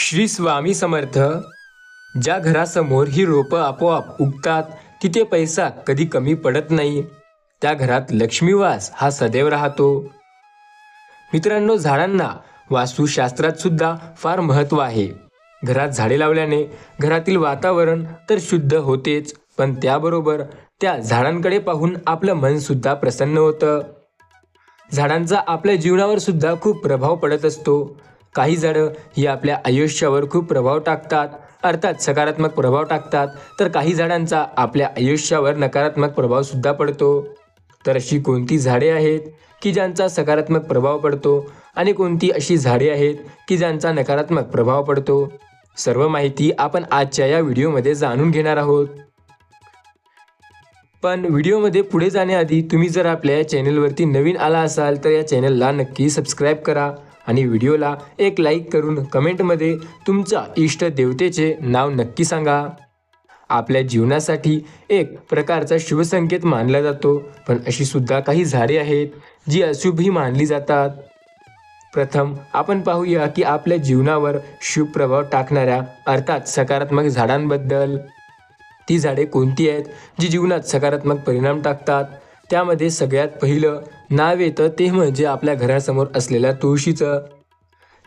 श्री स्वामी समर्थ ज्या घरासमोर ही रोपं आपोआप उगतात तिथे पैसा कधी कमी पडत नाही. त्या घरात लक्ष्मीवास हा सदैव राहतो. मित्रांनो झाडांना वास्तुशास्त्रात सुद्धा फार महत्त्व आहे. घरात झाडे लावल्याने घरातील वातावरण तर शुद्ध होतेच पण त्याबरोबर त्या झाडांकडे पाहून आपलं मनसुद्धा प्रसन्न होतं. झाडांचा आपल्या जीवनावर सुद्धा खूप प्रभाव पडत असतो. काही झाडं ही आपल्या आयुष्यावर खूप प्रभाव टाकतात. अर्थात सकारात्मक प्रभाव टाकतात. तर काही झाडांचा आपल्या आयुष्यावर नकारात्मक प्रभाव सुद्धा पडतो. तर अशी कोणती झाडे आहेत की ज्यांचा सकारात्मक प्रभाव पडतो? आणि कोणती अशी झाडे आहेत की ज्यांचा नकारात्मक प्रभाव पडतो? सर्व माहिती आपण आजच्या या व्हिडिओमध्ये जाणून घेणार आहोत. पण व्हिडिओमध्ये पुढे जाण्याआधी तुम्ही जर आपल्या या चॅनलवरती नवीन आला असाल तर या चॅनलला नक्की सबस्क्राईब करा. आणि व्हिडिओला एक लाईक करून कमेंटमध्ये तुमच्या इष्ट देवतेचे नाव नक्की सांगा. आपल्या जीवनासाठी एक प्रकारचा शुभसंकेत मानला जातो पण अशी सुद्धा काही झाडे आहेत जी अशुभही मानली जातात. प्रथम आपण पाहूया की आपल्या जीवनावर शुभ प्रभाव टाकणाऱ्या अर्थात सकारात्मक झाडांबद्दल. ती झाडे कोणती आहेत जी जीवनात सकारात्मक परिणाम टाकतात? त्यामध्ये सगळ्यात पहिलं नाव येतं ते म्हणजे आपल्या घरासमोर असलेल्या तुळशीचं.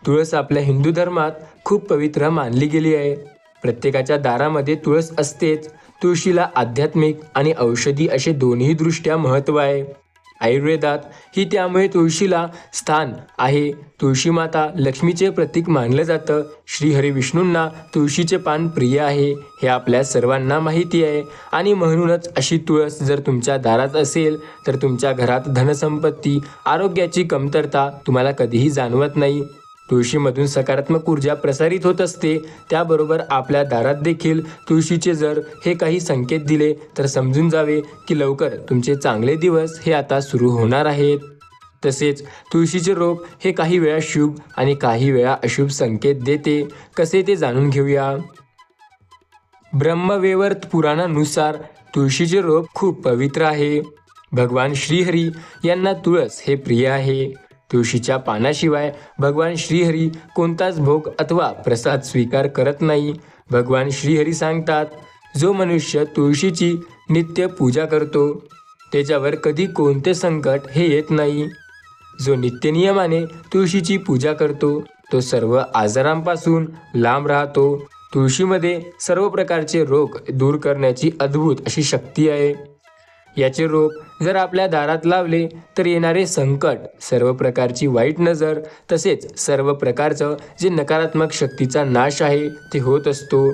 तुळस आपल्या हिंदू धर्मात खूप पवित्र मानली गेली आहे. प्रत्येकाच्या दारामध्ये तुळस असतेच. तुळशीला आध्यात्मिक आणि औषधी असे दोन्ही दृष्ट्या महत्त्व आहे. आयुर्वेदात ही त्यामुळे तुळशीला स्थान आहे. तुळशी माता लक्ष्मीचे प्रतीक मानलं जातं. श्रीहरी विष्णूंना तुळशीचे पान प्रिय आहे हे आपल्या सर्वांना माहिती आहे. आणि म्हणूनच अशी तुळस जर तुमच्या दारात असेल तर तुमच्या घरात धनसंपत्ती आरोग्याची कमतरता तुम्हाला कधीही जाणवत नाही. तुळशीमधून सकारात्मक ऊर्जा प्रसारित होत असते त्याबरोबर आपल्या दारात देखील तुळशीचे जर हे काही संकेत दिले तर समजून जावे की लवकर तुमचे चांगले दिवस हे आता सुरू होणार आहेत. तसेच तुळशीचे रोप हे काही वेळा शुभ आणि काही वेळा अशुभ संकेत देते. कसे ते जाणून घेऊया? ब्रह्मवेवर्त पुराणानुसार तुळशीचे रोप खूप पवित्र आहे. भगवान श्रीहरी यांना तुळस हे प्रिय आहे. तुळशीच्या पानाशिवाय भगवान श्रीहरी कोणताच भोग अथवा प्रसाद स्वीकार करत नाही. भगवान श्रीहरी सांगतात जो मनुष्य तुळशीची नित्य पूजा करतो त्याच्यावर कधी कोणते संकट हे येत नाही. जो नित्यनियमाने तुळशीची पूजा करतो तो सर्व आजारांपासून लांब राहतो. तुळशीमध्ये सर्व प्रकारचे रोग दूर करण्याची अद्भुत अशी शक्ती आहे. याचे रोप जर आपल्या दारात लावले तर येणारे संकट सर्व प्रकारची वाईट नजर तसेच सर्व प्रकारचं जे नकारात्मक शक्तीचा नाश आहे ते होत असतो.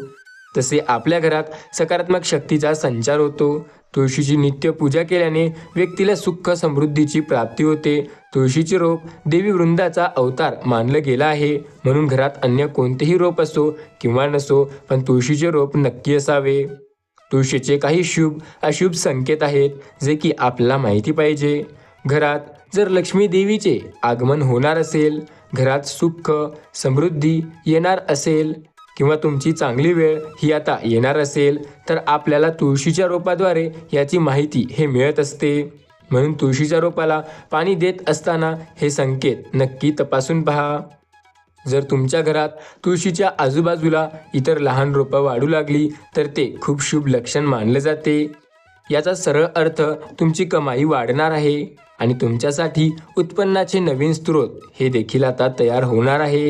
तसे आपल्या घरात सकारात्मक शक्तीचा संचार होतो. तुळशीची नित्य पूजा केल्याने व्यक्तीला सुख समृद्धीची प्राप्ती होते. तुळशीचे रोप देवी वृंदाचा अवतार मानलं गेला आहे. म्हणून घरात अन्य कोणतेही रोप असो किंवा नसो पण तुळशीचे रोप नक्की असावे. तुळशीचे काही शुभ अशुभ संकेत आहेत जे की आपल्याला माहिती पाहिजे. घरात जर लक्ष्मी देवीचे आगमन होणार असेल घरात सुख समृद्धी येणार असेल किंवा तुमची चांगली वेळ ही आता येणार असेल तर आपल्याला तुळशीच्या रोपाद्वारे याची माहिती हे मिळत असते. म्हणून तुळशीच्या रोपाला पाणी देत असताना हे संकेत नक्की तपासून पहा. जर तुमच्या घरात तुळशीच्या आजूबाजूला इतर लहान रोपं वाढू लागली तर ते खूप शुभ लक्षण मानले जाते. याचा सरळ अर्थ तुमची कमाई वाढणार आहे आणि तुमच्यासाठी उत्पन्नाचे नवीन स्रोत हे देखील आता तयार होणार आहे.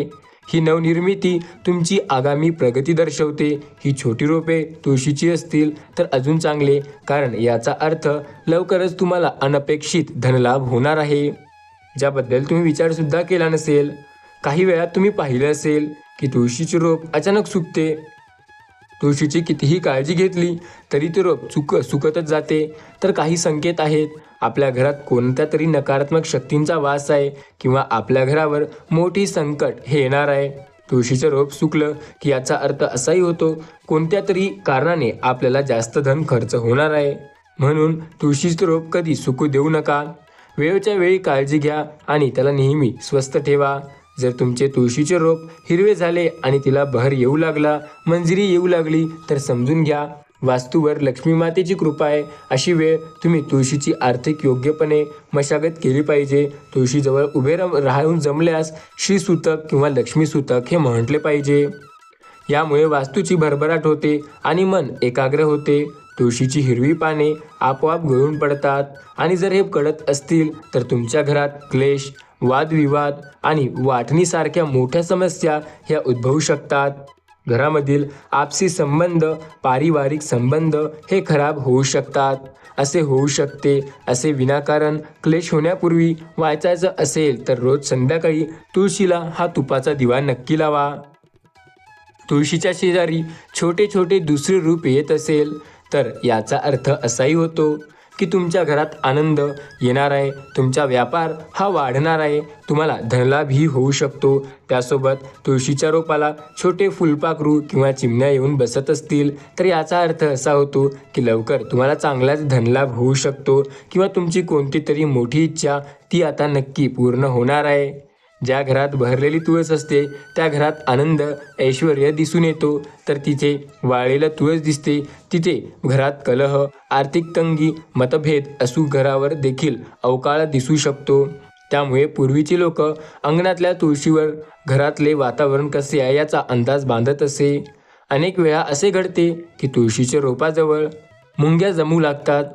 ही नवनिर्मिती तुमची आगामी प्रगती दर्शवते. ही छोटी रोपे तुळशीची असतील तर अजून चांगले कारण याचा अर्थ लवकरच तुम्हाला अनपेक्षित धनलाभ होणार आहे. ज्याबद्दल तुम्ही विचारसुद्धा केला नसेल. काही वेळा तुम्ही पाहिलं असेल की तुळशीचे रोप अचानक सुकते. तुळशीची कितीही काळजी घेतली तरी ते रोप चुक सुकतच जाते. तर काही संकेत आहेत. आपल्या घरात कोणत्या तरी नकारात्मक शक्तींचा वास आहे किंवा आपल्या घरावर मोठी संकट हे येणार आहे? तुळशीचं रोप सुकलं की याचा अर्थ असाही होतो कोणत्या तरी कारणाने आपल्याला जास्त धन खर्च होणार आहे? म्हणून तुळशीचं रोप कधी सुकू देऊ नका. वेळच्या वेळी काळजी घ्या आणि त्याला नेहमी स्वस्थ ठेवा. जर तुमचे तुळशीचे रोप हिरवे झाले आणि तिला बहर येऊ लागला मंजिरी येऊ लागली तर समजून घ्या. वास्तूवर लक्ष्मी मातेची कृपा आहे. अशी वेळ तुम्ही तुळशीची आर्थिक योग्यपणे मशागत केली पाहिजे. तुळशीजवळ उभे राहून जमल्यास श्रीसूतक किंवा लक्ष्मीसूतक हे म्हटले पाहिजे. यामुळे वास्तूची भरभराट होते आणि मन एकाग्र होते. तुळशीची हिरवी पाने आपोआप गळून पडतात. आणि जर हे कळत असतील तर तुमच्या घरात क्लेश वादविवाद आणि वाटणीसारख्या मोठ्या समस्या ह्या उद्भवू शकतात. घरामधील आपसी संबंध पारिवारिक संबंध हे खराब होऊ शकतात. असे होऊ शकते असे विनाकारण क्लेश होण्यापूर्वी वाचायचं असेल तर रोज संध्याकाळी तुळशीला हा तुपाचा दिवा नक्की लावा. तुळशीच्या शेजारी छोटे छोटे दुसरे रूप येत असेल तर याचा अर्थ असाही होतो. की तुमच्या घरात आनंद येणार आहे तुमचा व्यापार हा वाढणार आहे तुम्हाला धनलाभही होऊ शकतो. त्यासोबत तुळशीच्या रोपाला छोटे फुलपाखरू किंवा चिमण्या येऊन बसत असतील. तर याचा अर्थ असा होतो की लवकर तुम्हाला चांगलाच धनलाभ होऊ शकतो किंवा तुमची कोणती तरी मोठी इच्छा ती आता नक्की पूर्ण होणार आहे. ज्या घरात बहरलेली तुळस असते त्या घरात आनंद ऐश्वर दिसून येतो. तर तिथे वाळलेलं तुळस दिसते. तिथे घरात कलह आर्थिक तंगी मतभेद असू घरावर देखील अवकाळ दिसू शकतो. त्यामुळे पूर्वीची लोक अंगणातल्या तुळशीवर घरातले वातावरण कसे आहे याचा अंदाज बांधत असे. अनेक वेळा असे घडते की तुळशीच्या रोपाजवळ मुंग्या जमू लागतात.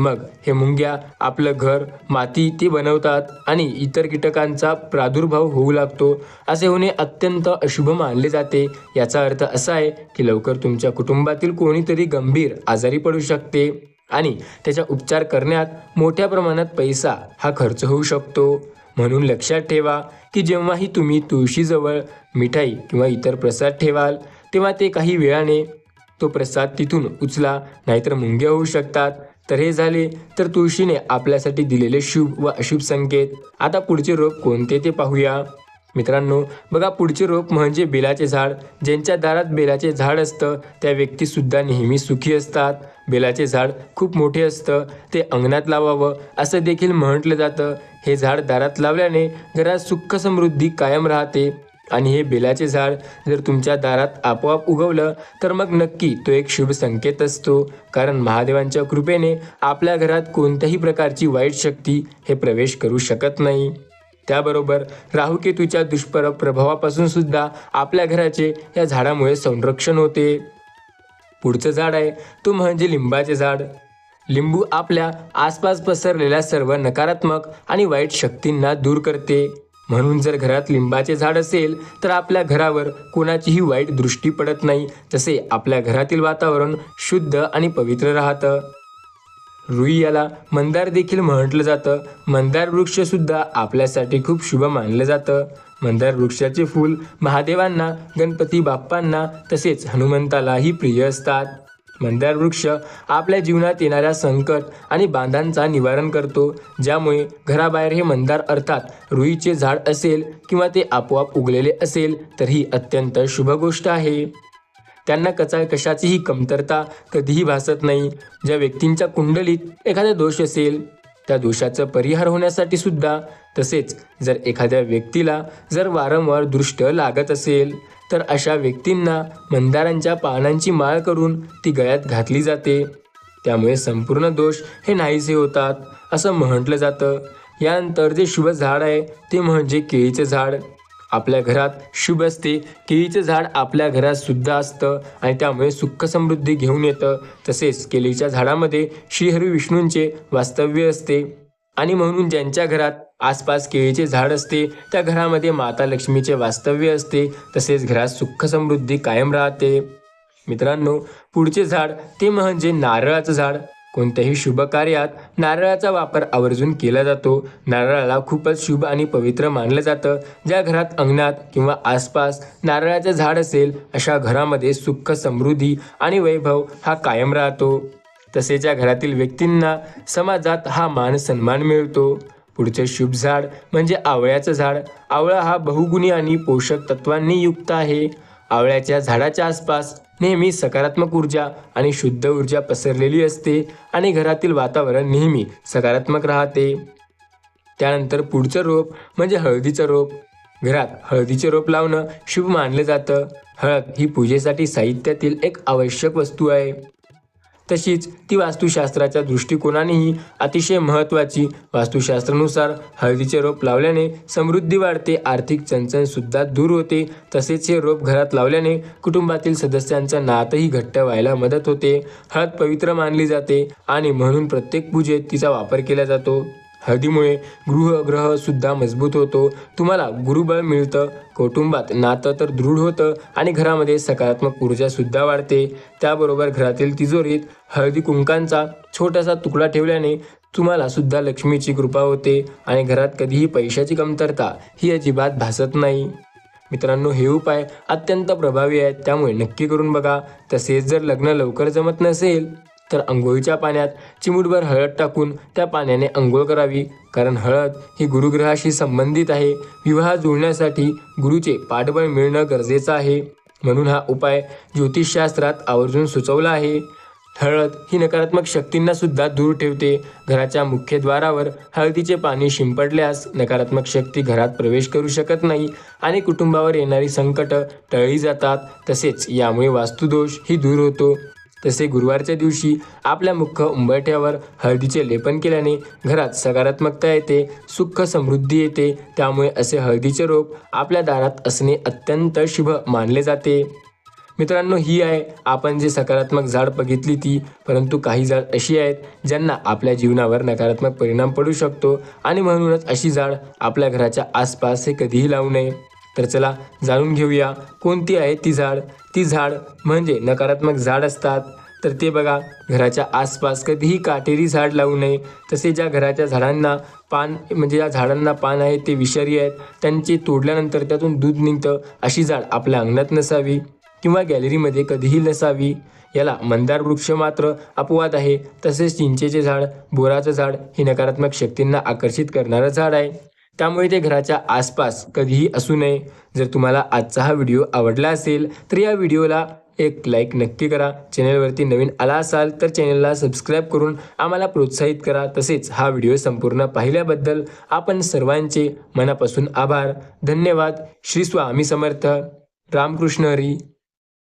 मग हे मुंग्या आपलं घर माती ते बनवतात आणि इतर कीटकांचा प्रादुर्भाव होऊ लागतो. असे होणे अत्यंत अशुभ मानले जाते. याचा अर्थ असा आहे की लवकर तुमच्या कुटुंबातील कोणीतरी गंभीर आजारी पडू शकते आणि त्याचा उपचार करण्यात मोठ्या प्रमाणात पैसा हा खर्च होऊ शकतो. म्हणून लक्षात ठेवा की जेव्हाही तुम्ही तुळशीजवळ मिठाई किंवा इतर प्रसाद ठेवाल तेव्हा ते काही वेळाने तो प्रसाद तिथून उचला नाहीतर मुंग्या होऊ शकतात. तर हे झाले. तर तुळशीने आपल्यासाठी दिलेले शुभ व अशुभ संकेत. आता पुढचे रोप कोणते ते पाहूया. मित्रांनो बघा पुढचे रोप म्हणजे बेलाचे झाड. ज्यांच्या दारात बेलाचे झाड असतं त्या व्यक्तीसुद्धा नेहमी सुखी असतात. बेलाचे झाड खूप मोठे असतं ते अंगणात लावावं असं देखील म्हटलं जातं. हे झाड दारात लावल्याने घरात सुख समृद्धी कायम राहते. आणि हे बेलाचे झाड जर तुमच्या दारात आपोआप उगवलं तर मग नक्की तो एक शुभ संकेत असतो. कारण महादेवांच्या कृपेने आपल्या घरात कोणत्याही प्रकारची वाईट शक्ती हे प्रवेश करू शकत नाही. त्याबरोबर राहुकेतूच्या दुष्पर प्रभावापासून सुद्धा आपल्या घराचे या झाडामुळे संरक्षण होते. पुढचं झाड आहे तो म्हणजे लिंबाचे झाड. लिंबू आपल्या आसपास पसरलेल्या सर्व नकारात्मक आणि वाईट शक्तींना दूर करते. म्हणून जर घरात लिंबाचे झाड असेल तर आपल्या घरावर कोणाचीही वाईट दृष्टी पडत नाही. तसे आपल्या घरातील वातावरण शुद्ध आणि पवित्र राहतं. रुई याला मंदार देखील म्हटलं जातं. मंदार वृक्षसुद्धा आपल्यासाठी खूप शुभ मानलं जातं. मंदार वृक्षाचे फूल महादेवांना गणपती बाप्पांना तसेच हनुमंतालाही प्रिय असतात. मंदार वृक्ष आपल्या जीवनात येणाऱ्या संकट आणि बांधांचा निवारण करतो. ज्यामुळे घराबाहेर हे मंदार अर्थात रुईचे झाड असेल किंवा ते आपोआप उगलेले असेल तर ही अत्यंत शुभ गोष्ट आहे. त्यांना कचा कशाचीही कमतरता कधीही भासत नाही. ज्या व्यक्तींच्या कुंडलीत एखादा दोष असेल त्या दोषाचा परिहार होण्यासाठी सुद्धा तसेच जर एखाद्या व्यक्तीला जर वारंवार दृष्ट लागत असेल तर अशा व्यक्तींना मंदारांच्या पानांची माळ करून ती गळ्यात घातली जाते. त्यामुळे संपूर्ण दोष हे नाहीसे होतात असं म्हटलं जातं. यानंतर जे शुभ झाड आहे ते म्हणजे केळीचं झाड. आपल्या घरात शुभ असते केळीचं झाड आपल्या घरात सुद्धा असतं आणि त्यामुळे सुख समृद्धी घेऊन येतं. तसेच केळीच्या झाडामध्ये श्रीहरी विष्णूंचे वास्तव्य असते. आणि म्हणून ज्यांच्या घरात आसपास केळीचे झाड असते त्या घरामध्ये माता लक्ष्मीचे वास्तव्य असते तसेच घरात सुख समृद्धी कायम राहते. मित्रांनो पुढचे झाड ते म्हणजे नारळाचं झाड. कोणत्याही शुभ कार्यात नारळाचा वापर आवर्जून केला जातो. नारळाला खूपच शुभ आणि पवित्र मानलं जातं. ज्या घरात अंगणात किंवा आसपास नारळाचं झाड असेल अशा घरामध्ये सुख समृद्धी आणि वैभव हा कायम राहतो. तसेच या घरातील व्यक्तींना समाजात हा मान सन्मान मिळतो. पुढचं शुभ झाड म्हणजे आवळ्याचं झाड. आवळा हा बहुगुणी आणि पोषक तत्वांनी युक्त आहे. आवळ्याच्या झाडाच्या आसपास नेहमी सकारात्मक ऊर्जा आणि शुद्ध ऊर्जा पसरलेली असते आणि घरातील वातावरण नेहमी सकारात्मक राहते. त्यानंतर पुढचं रोप म्हणजे हळदीचं रोप. घरात हळदीचे रोप लावणं शुभ मानलं जातं. हळद ही पूजेसाठी साहित्यातील एक आवश्यक वस्तू आहे. तशीच ती वास्तुशास्त्राच्या दृष्टिकोनानेही अतिशय महत्त्वाची. वास्तुशास्त्रानुसार हळदीचे रोप लावल्याने समृद्धी वाढते आर्थिक चणचणसुद्धा दूर होते. तसेच हे रोप घरात लावल्याने कुटुंबातील सदस्यांचा नातही घट्ट व्हायला मदत होते. हळद पवित्र मानली जाते आणि म्हणून प्रत्येक पूजेत तिचा वापर केला जातो. हळदीमुळे गृह सुद्धा मजबूत होतो. तुम्हाला गुरुबळ मिळतं कुटुंबात नातं तर दृढ होतं आणि घरामध्ये सकारात्मक ऊर्जा सुद्धा वाढते. त्याबरोबर घरातील तिजोरीत हळदी कुंकांचा छोटासा तुकडा ठेवल्याने तुम्हाला सुद्धा लक्ष्मीची कृपा होते आणि घरात कधीही पैशाची कमतरता ही अजिबात भासत नाही. मित्रांनो हे उपाय अत्यंत प्रभावी आहेत त्यामुळे नक्की करून बघा. तसेच जर लग्न लवकर जमत नसेल तर अंघोळीच्या पाण्यात चिमूटभर हळद टाकून त्या पाण्याने अंघोळ करावी. कारण हळद ही गुरुग्रहाशी संबंधित आहे. विवाह जुळण्यासाठी गुरुचे पाठबळ मिळणं गरजेचं आहे. म्हणून हा उपाय ज्योतिषशास्त्रात आवर्जून सुचवला आहे. हळद ही नकारात्मक शक्तींना सुद्धा दूर ठेवते. घराच्या मुख्य द्वारावर हळदीचे पाणी शिंपडल्यास नकारात्मक शक्ती घरात प्रवेश करू शकत नाही आणि कुटुंबावर येणारी संकट टळली जातात. तसेच यामुळे वास्तुदोष ही दूर होतो. तसे गुरुवारच्या दिवशी आपल्या मुख्य उंबरठ्यावर हळदीचे लेपन केल्याने घरात सकारात्मकता येते सुख समृद्धी येते. त्यामुळे असे हळदीचे रोप आपल्या दारात असणे अत्यंत शुभ मानले जाते. मित्रांनो ही आहे आपण जे सकारात्मक झाड बघितली ती. परंतु काही झाड अशी आहेत ज्यांना आपल्या जीवनावर नकारात्मक परिणाम पडू शकतो आणि म्हणूनच अशी झाड आपल्या घराच्या आसपास हे कधीही लावू नये. तर चला जाणून घेऊया कोणती आहे ती झाड. ती झाड म्हणजे नकारात्मक झाड असतात. तर ते बघा घराच्या आसपास कधीही काटेरी झाड लावू नये. तसे ज्या घराच्या झाडांना पान म्हणजे ज्या झाडांना पान आहे ते विषारी आहेत. त्यांचे तोडल्यानंतर त्यातून दूध निघतं. अशी झाड आपल्या अंगणात नसावी किंवा गॅलरीमध्ये कधीही नसावी. याला मंदार वृक्ष मात्र अपवाद आहे. तसेच चिंचेचे झाड बोराचं झाड हे नकारात्मक शक्तींना आकर्षित करणारं झाड आहे. त्यामुळे ते घराच्या आसपास कधीही असू नये. जर तुम्हाला आजचा हा व्हिडिओ आवडला असेल तर या व्हिडिओला एक लाईक नक्की करा. चॅनलवरती नवीन आला असाल तर चॅनलला सबस्क्राईब करून आम्हाला प्रोत्साहित करा. तसेच हा व्हिडिओ संपूर्ण पाहिल्याबद्दल आपण सर्वांचे मनापासून आभार. धन्यवाद. श्री स्वामी समर्थ. रामकृष्ण हरी.